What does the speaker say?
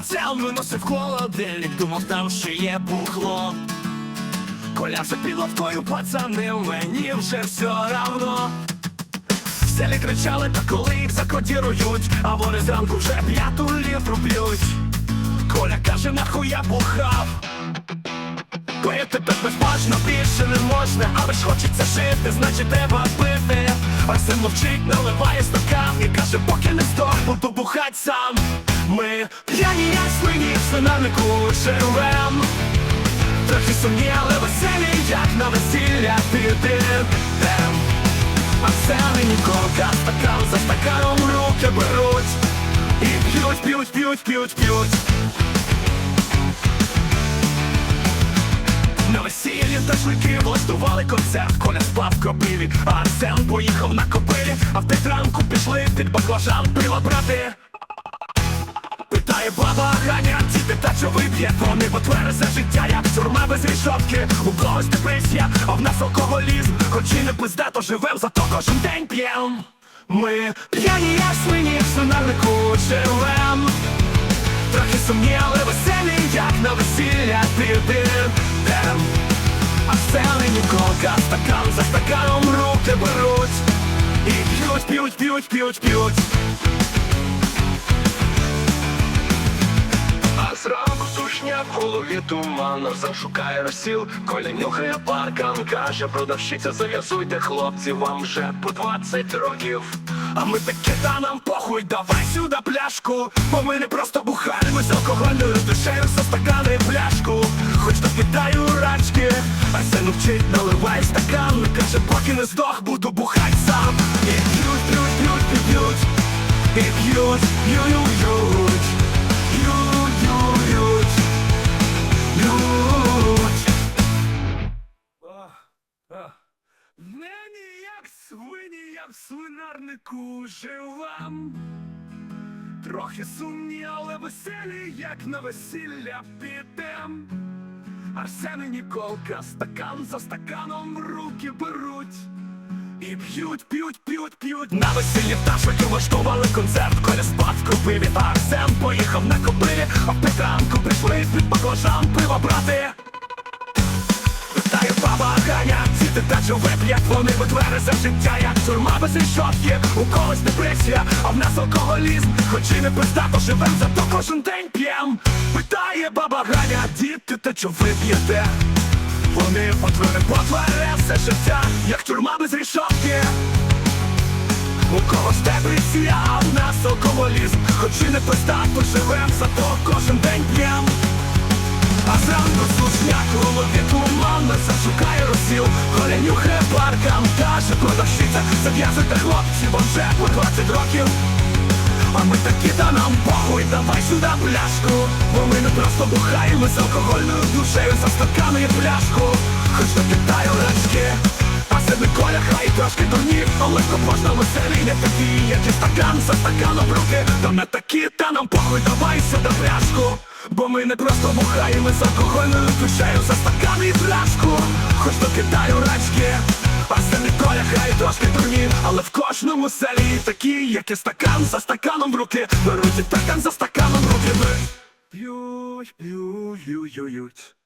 Марцел виносив холодильник, думав там ще є бухло. Коля вже під лавкою, пацани, мені вже все равно. В селі кричали, та коли їх закодірують, а вони зранку вже п'яту літру п'ють. Коля каже, нахуй я бухав. Пити так безбачно більше не можна, але ж хочеться жити, значить треба пити. Арсен мовчить, наливає стакан і каже, поки не здох, буду бухать сам. Ми п'яні, як свині, в свинарнику живем. Трохи сумні, але веселі, як на весілля підем. Арсен і Ніколка стакан за стаканом руки беруть. І п'ють, п'ють, п'ють, п'ють, п'ють. На весіллі та швидкі влаштували концерт Коля спав в а Арсен поїхав на копилі А в десь ранку пішли під баклажан пива брати Питає баба та що вип'є. Вони потверзе життя, як тюрма без рішотки. У когось депресія, а в нас алкоголізм. Хоч і не пизда, то живем, зато кожен день п'єм. Ми п'яні, як свині, в свинарнику живем. Трохи сумні, але веселі, як на весілля підем А сцени Ніколка стакан за стаканом руки беруть. І п'ють, п'ють, п'ють, п'ють, п'ють сушня в голові туман. Арзан шукає розсіл, Коля нюхає паркан. Каже продавщиця, зав'язуйте хлопці Вам вже по 20 років. А ми такі та нам похуй, давай сюди пляшку Бо ми не просто бухаємо з алкогольною душею За стакани і пляшку. Хоч допитаю рачки Арсен вчить, наливай стакан. Каже, поки не здох, буду бухать сам І п'ють, п'ють, п'ють, п'ють, п'ють І п'ють, п'ють, я в свинарнику живам. Трохи сумні, але веселі, як на весілля підем. Арсен і Ніколка стакан за стаканом руки беруть. І п'ють, п'ють, п'ють, п'ють На весіллі пташки влаштували концерт Коля спав в купиві, а Арсен поїхав на кобилі А в Петранку прийшли під баклажан пива брати Ганя, діти та чоловік, як вони витверезе життя, як тюрма без рішотки У когось депресія, а в нас алкоголізм. Хоч і не пизда, то живем, зато кожен день п'єм. Питає баба Ганя, діти та чо ви п'єте? Вони потвори потворе все життя, як тюрма без рішотки У когось депресія, а в нас алкоголізм. Хоч і не пизда, то живем, зато кожен день п'єм сушняк у голові туман Зашукає розсіл, Коля нюхає паркам Каже продавщиця, зав'язуйте хлопці, бо вже по 20 років А ми такі, та нам похуй, давай сюди пляшку Бо ми не просто бухаємо з алкогольною душею За стакани пляшку. Хоч до Китаю рачки А себе коля хай трошки дурні Але можна веселі не такі, як і стакан за стаканом руки. Та не такі, та нам похуй, давай сюди пляшку Бо ми не просто бухаємо з алкогольною душею за стакан і пляшку Хоч до Китаю рачки не коля, хай трошки дурні. Але в кожному селі такі, як і стакан за стаканом в руки. Беруть і стакан за стаканом в руки. П'ють, п'ють, п'ють, п'ють